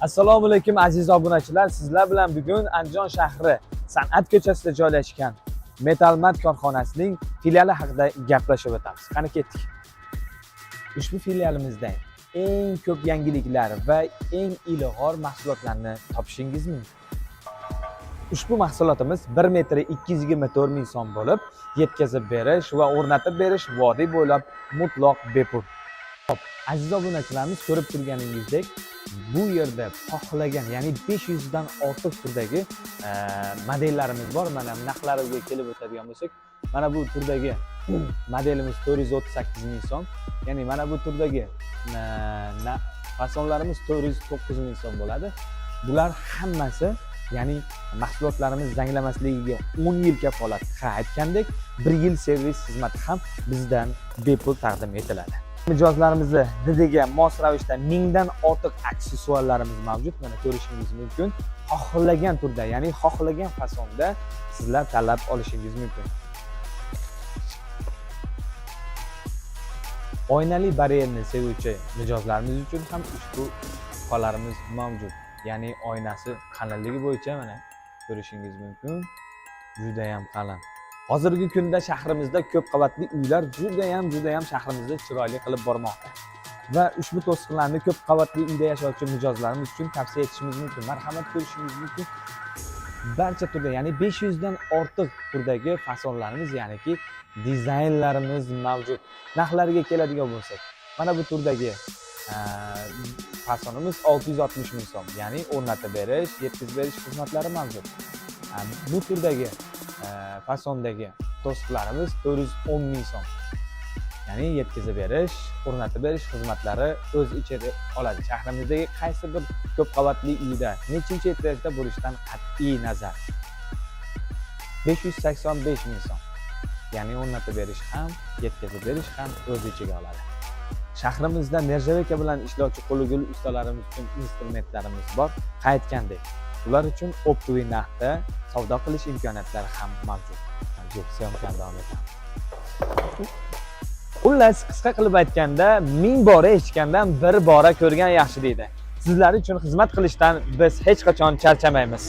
assalomu alaykum aziz obunachilar. Sizlar bilan bugun andijon shahri san'at ko'chasida joylashgan metalmat korxonasining filiali haqida gaplashib o'tamiz. Qani ketdik? Ushbu filialimizda eng ko'p yangiliklar va eng ilg'or mahsulotlarni topishingiz mumkin. Ushbu mahsulotimiz 1 metri 224 ming so'm bo'lib yetkazib berish va o'rnatib berish vodiy bo'ylab mutloq bepul. Hop, aziz obunachilarimiz ko'rib turganingizdek bu yerda xohlagan ya'ni 500 dan ortiq turdagi e, modellarimiz bor mana narxlariga kelib o'tadigan bo'lsak mana bu turdagi modelimiz 438 ming so'm. Ya'ni mana bu turdagi fasonlarimiz 409 ming so'm bo'ladi. Bular hammasi ya'ni mahsulotlarimiz zanglamasligiga 10 yil kafolat ha aytgandek 1 yil servis xizmati ham bizdan bepul taqdim etiladi mijozlarimizni didiga mos ravishda mingdan ortiq aksessuarlarimiz mavjud. Mana ko'rishingiz mumkin. Xohlagan turda ya'ni xohlagan fasonda sizlar tanlab olishingiz mumkin. Oynali baryerni sevuvchi mijozlarimiz uchun ham ushbu qolarimiz mavjud. Ya'ni oynasi qalinligi bo'yicha mana ko'rishingiz mumkin. Judayam qalin hozirgi kunda shahrimizda ko'p qavatli uylar judayam judayam shahrimizda chiroyli qilib bormoqda. Va ushbu to'siqlarni ko'p qavatli uyda yashovchi mijozlarimiz uchun tavsiya etishimiz mumkin marhamat ko'rishingiz mumkin. Barcha turda ya'ni 500 dan ortiq turdagi fasonlarimiz ya'niki dizaynlarimiz mavjud. Narxlariga keladigan bo'lsak mana bu turdagi fasonimiz 660 ming so'm ya'ni o'rnatib berish yetkazib berish xizmatlari mavjud. Bu turdagi e, fasondagi yuz 410 ming so'm. Ya'ni yetkazib berish o'rnatib berish xizmatlari o'z ichiga oladi. Shahrimizdagi qaysi bir ko'p qavatli uyda nechinchi etajda bo'lishidan qat'iy nazar. 585 ming so'm. Ya'ni o'rnatib berish ham yetkazib berish ham o'z ichiga oladi. Shahrimizda nerjaveka bilan ishlovchi qo'li gul ustalarimiz uchun instrumentlarimiz bor. Qaytgandek. Ular uchun optiviy narxda savdo qilish imkoniyatlari ham mavjud. Mavjud syomkani davom etamiz. Xullas qisqa qilib aytganda ming bora eshitgandan bir bora ko'rgan yaxshi deydi. Sizlar uchun xizmat qilishdan biz hech qachon charchamaymiz.